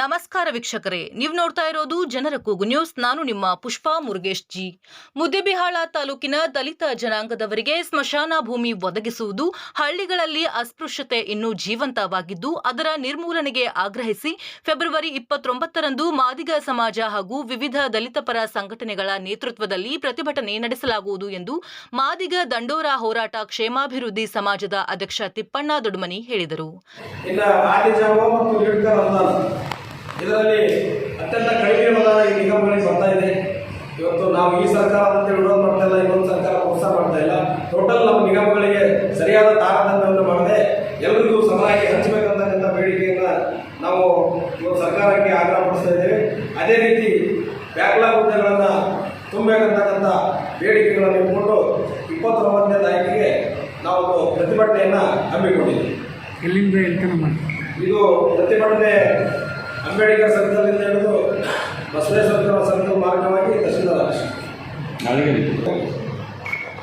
ನಮಸ್ಕಾರ ವೀಕ್ಷಕರೇ, ನೀವು ನೋಡ್ತಾ ಇರೋದು ಜನರ ಕೂಗು ನ್ಯೂಸ್. ನಾನು ನಿಮ್ಮ ಪುಷ್ಪಾ ಮುರುಗೇಶ್ ಜಿ. ಮುದ್ದೆಬಿಹಾಳ ತಾಲೂಕಿನ ದಲಿತ ಜನಾಂಗದವರಿಗೆ ಸ್ಮಶಾನ ಭೂಮಿ ಒದಗಿಸುವುದು ಹಳ್ಳಿಗಳಲ್ಲಿ ಅಸ್ಪೃಶ್ಯತೆ ಇನ್ನೂ ಜೀವಂತವಾಗಿದ್ದು, ಅದರ ನಿರ್ಮೂಲನೆಗೆ ಆಗ್ರಹಿಸಿ ಫೆಬ್ರವರಿ ಇಪ್ಪತ್ತೊಂಬತ್ತರಂದು ಮಾದಿಗ ಸಮಾಜ ಹಾಗೂ ವಿವಿಧ ದಲಿತ ಪರ ಸಂಘಟನೆಗಳ ನೇತೃತ್ವದಲ್ಲಿ ಪ್ರತಿಭಟನೆ ನಡೆಸಲಾಗುವುದು ಎಂದು ಮಾದಿಗ ದಂಡೋರ ಹೋರಾಟ ಕ್ಷೇಮಾಭಿವೃದ್ಧಿ ಸಮಾಜದ ಅಧ್ಯಕ್ಷ ತಿಪ್ಪಣ್ಣ ದೊಡ್ಮನಿ ಹೇಳಿದರು. ಇದರಲ್ಲಿ ಅತ್ಯಂತ ಕಡಿಮೆ ಮೊದಲ ಈ ನಿಗಮಗಳಿಗೆ ಬರ್ತಾ ಇದೆ. ಇವತ್ತು ನಾವು ಈ ಸರ್ಕಾರ ಅಂತ ವಿರೋಧ ಮಾಡ್ತಾ ಇಲ್ಲ ಇನ್ನೊಂದು ಸರ್ಕಾರ ಹೊಸ ಮಾಡ್ತಾ ಇಲ್ಲ. ಟೋಟಲ್ ನಮ್ಮ ನಿಗಮಗಳಿಗೆ ಸರಿಯಾದ ತಾರತಮ್ಯವನ್ನು ಮಾಡದೆ ಎಲ್ಲರಿಗೂ ಸಮನಾಗಿ ಹಂಚಬೇಕಂತಕ್ಕಂಥ ಬೇಡಿಕೆಯನ್ನು ನಾವು ಇವತ್ತು ಸರ್ಕಾರಕ್ಕೆ ಆಗ್ರಹ ಪಡಿಸ್ತಾ ಇದ್ದೇವೆ. ಅದೇ ರೀತಿ ಬ್ಯಾಕ್ಲಾಗ್ ಹುದ್ದೆಗಳನ್ನು ತುಂಬಬೇಕಂತಕ್ಕಂಥ ಬೇಡಿಕೆಗಳನ್ನು ಇಟ್ಕೊಂಡು ಇಪ್ಪತ್ತೊಂಬತ್ತನೇ ತಾರೀಕಿಗೆ ನಾವು ಪ್ರತಿಭಟನೆಯನ್ನ ಹಮ್ಮಿಕೊಂಡಿದ್ದೀವಿ. ಎಲ್ಲಿಂದ ಇದು ಪ್ರತಿಭಟನೆ ಅಂಬೇಡ್ಕರ್ ಸರ್ಕಲ್ನಿಂದ ಹಿಡಿದು ಬಸವೇಶ್ವರ ಸರ್ಕಲ್ ಮಾರ್ಗವಾಗಿ.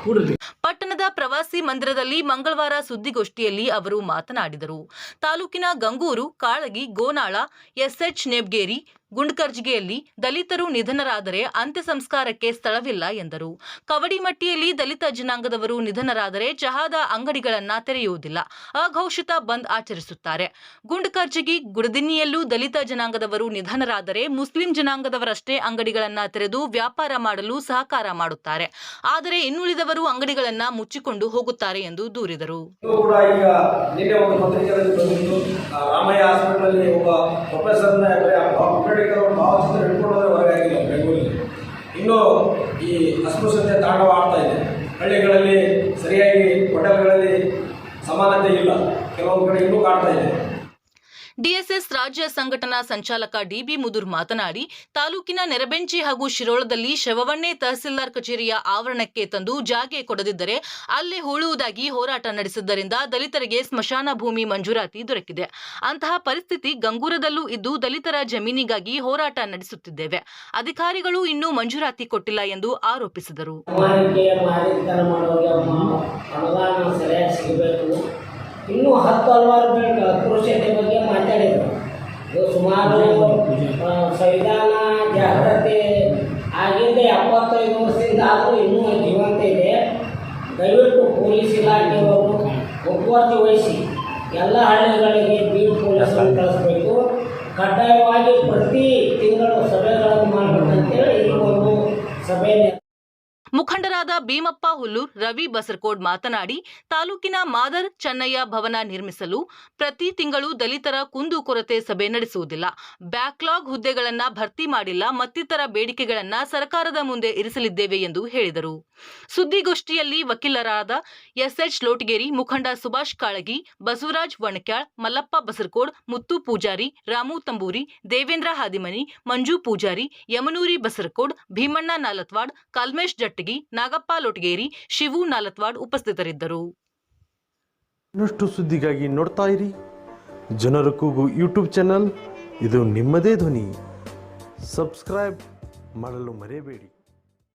ಕೂಡದು ಪಟ್ಟಣದ ಪ್ರವಾಸಿ ಮಂದಿರದಲ್ಲಿ ಮಂಗಳವಾರ ಸುದ್ದಿಗೋಷ್ಠಿಯಲ್ಲಿ ಅವರು ಮಾತನಾಡಿದರು. ತಾಲೂಕಿನ ಗಂಗೂರು ಕಾಳಗಿ ಗೋನಾಳ ಎಸ್ಎಚ್ ನೇಬ್ಗೇರಿ ಗುಂಡ್ಕರ್ಜಿಗೆಯಲ್ಲಿ ದಲಿತರು ನಿಧನರಾದರೆ ಅಂತ್ಯ ಸಂಸ್ಕಾರಕ್ಕೆ ಸ್ಥಳವಿಲ್ಲ ಎಂದರು. ಕವಡಿಮಟ್ಟಿಯಲ್ಲಿ ದಲಿತ ಜನಾಂಗದವರು ನಿಧನರಾದರೆ ಚಹಾದ ಅಂಗಡಿಗಳನ್ನ ತೆರೆಯುವುದಿಲ್ಲ. ಅಘೋಷಿತ ಬಂದ್ ಆಚರಿಸುತ್ತಾರೆ. ಗುಂಡ್ಕರ್ಜಿಗಿ ಗುಡದಿನ್ನಿಯಲ್ಲೂ ದಲಿತ ಜನಾಂಗದವರು ನಿಧನರಾದರೆ ಮುಸ್ಲಿಂ ಜನಾಂಗದವರಷ್ಟೇ ಅಂಗಡಿಗಳನ್ನ ತೆರೆದು ವ್ಯಾಪಾರ ಮಾಡಲು ಸಹಕಾರ ಮಾಡುತ್ತಾರೆ. ಆದರೆ ಇನ್ನುಳಿದವರು ಅಂಗಡಿಗಳನ್ನ ಮುಚ್ಚಿಕೊಂಡು ಹೋಗುತ್ತಾರೆ ಎಂದು ದೂರಿದರು. ರಾಮಯ್ಯ ಹಾಸ್ಪಿಟಲ್ ಒಬ್ಬ ಪ್ರೊಫೆಸರ್ನ ಅಂಬೇಡ್ಕರ್ ಒಂದು ಭಾವಚಿತ್ರ ಹಿಡ್ಕೊಂಡ್ರೆ ಹೊರಗೆ ಆಗಿಲ್ಲ ಬೆಂಗಳೂರಲ್ಲಿ. ಇನ್ನೂ ಈ ಅಸ್ಪೃಶ್ಯತೆ ತಾಂಡವಾಡ್ತಾ ಇದೆ. ಹಳ್ಳಿಗಳಲ್ಲಿ ಸರಿಯಾಗಿ ಹೋಟೆಲ್ಗಳಲ್ಲಿ ಸಮಾನತೆ ಇಲ್ಲ. ಕೆಲವೊಂದು ಕಡೆ ಇನ್ನೂ ಕಾಡ್ತಾ ಇದೆ. ಡಿಎಸ್ಎಸ್ ರಾಜ್ಯ ಸಂಘಟನಾ ಸಂಚಾಲಕ ಡಿಬಿ ಮುದುರ್ ಮಾತನಾಡಿ, ತಾಲೂಕಿನ ನೆರಬೆಂಚಿ ಹಾಗೂ ಶಿರೋಳದಲ್ಲಿ ಶವವನ್ನೇ ತಹಸೀಲ್ದಾರ್ ಕಚೇರಿಯ ಆವರಣಕ್ಕೆ ತಂದು ಜಾಗೆ ಕೊಡದಿದ್ದರೆ ಅಲ್ಲೇ ಹೂಳುವುದಾಗಿ ಹೋರಾಟ ನಡೆಸಿದ್ದರಿಂದ ದಲಿತರಿಗೆ ಸ್ಮಶಾನ ಭೂಮಿ ಮಂಜೂರಾತಿ ದೊರಕಿದೆ. ಅಂತಹ ಪರಿಸ್ಥಿತಿ ಗಂಗೂರದಲ್ಲೂ ಇದ್ದು ದಲಿತರ ಜಮೀನಿಗಾಗಿ ಹೋರಾಟ ನಡೆಸುತ್ತಿದ್ದೇವೆ. ಅಧಿಕಾರಿಗಳು ಇನ್ನೂ ಮಂಜೂರಾತಿ ಕೊಟ್ಟಿಲ್ಲ ಎಂದು ಆರೋಪಿಸಿದರು. ಇನ್ನೂ ಹತ್ತು ಹಲವಾರು ಇದು ಸುಮಾರು ಸಂವಿಧಾನ ಜಾಗ್ರತೆ ಆಗಿಂದ ಎಪ್ಪತ್ತೈದು ವರ್ಷದಿಂದ ಆದರೂ ಇನ್ನೂ ಜೀವಂತ ಇದೆ. ದಯವಿಟ್ಟು ಪೊಲೀಸ್ ಇಲಾಖೆಯವರು ಮುತುವರ್ಜಿ ವಹಿಸಿ. ಎಲ್ಲ ಹಳ್ಳಿಗಳಿಗೆ ಬೀಟ್ ಪೊಲೀಸರನ್ನು ಕಳಿಸ್ಬೇಕು. ಕಡ್ಡಾಯವಾಗಿ ಪ್ರತಿ ಮುಖಂಡರಾದ ಭೀಮಪ್ಪ ಹುಲ್ಲೂರ್, ರವಿ ಬಸರಕೋಡ್ ಮಾತನಾಡಿ, ತಾಲೂಕಿನ ಮಾದರ್ ಚೆನ್ನಯ್ಯ ಭವನ ನಿರ್ಮಿಸಲು ಪ್ರತಿ ತಿಂಗಳು ದಲಿತರ ಕುಂದು ಕೊರತೆ ಸಭೆ ನಡೆಸುವುದಿಲ್ಲ. ಬ್ಯಾಕ್ಲಾಗ್ ಹುದ್ದೆಗಳನ್ನು ಭರ್ತಿ ಮಾಡಿಲ್ಲ, ಮತ್ತಿತರ ಬೇಡಿಕೆಗಳನ್ನು ಸರ್ಕಾರದ ಮುಂದೆ ಇರಿಸಲಿದ್ದೇವೆ ಎಂದು ಹೇಳಿದರು. ಸುದ್ದಿಗೋಷ್ಠಿಯಲ್ಲಿ ವಕೀಲರಾದ ಎಸ್ಎಚ್ ಲೋಟಗೇರಿ, ಮುಖಂಡ ಸುಭಾಷ್ ಕಾಳಗಿ, ಬಸವರಾಜ್ ವಣಕ್ಯಾಳ್, ಮಲ್ಲಪ್ಪ ಬಸರಕೋಡ್, ಮುತ್ತು ಪೂಜಾರಿ, ರಾಮು ತಂಬೂರಿ, ದೇವೇಂದ್ರ ಹಾದಿಮನಿ, ಮಂಜು ಪೂಜಾರಿ, ಯಮನೂರಿ ಬಸರಕೋಡ್, ಭೀಮಣ್ಣ ನಾಲತ್ವಾಡ್, ಕಲ್ಮೇಶ್ ಜಟ್ಟಗಿ, ನಾಗಪ್ಪ ಲೋಟಗೇರಿ, ಶಿವು ನಾಲತ್ವಾಡ್ ಉಪಸ್ಥಿತರಿದ್ದರು. ಇನ್ನಷ್ಟು ಸುದ್ದಿಗಾಗಿ ನೋಡ್ತಾ ಇರಿ. ಜನರ ಕೂಗು ಯೂಟ್ಯೂಬ್ ಚಾನಲ್. ಇದು ನಿಮ್ಮದೇ ಧ್ವನಿ. ಸಬ್ಸ್ಕ್ರೈಬ್ ಮಾಡಲು ಮರೆಯಬೇಡಿ.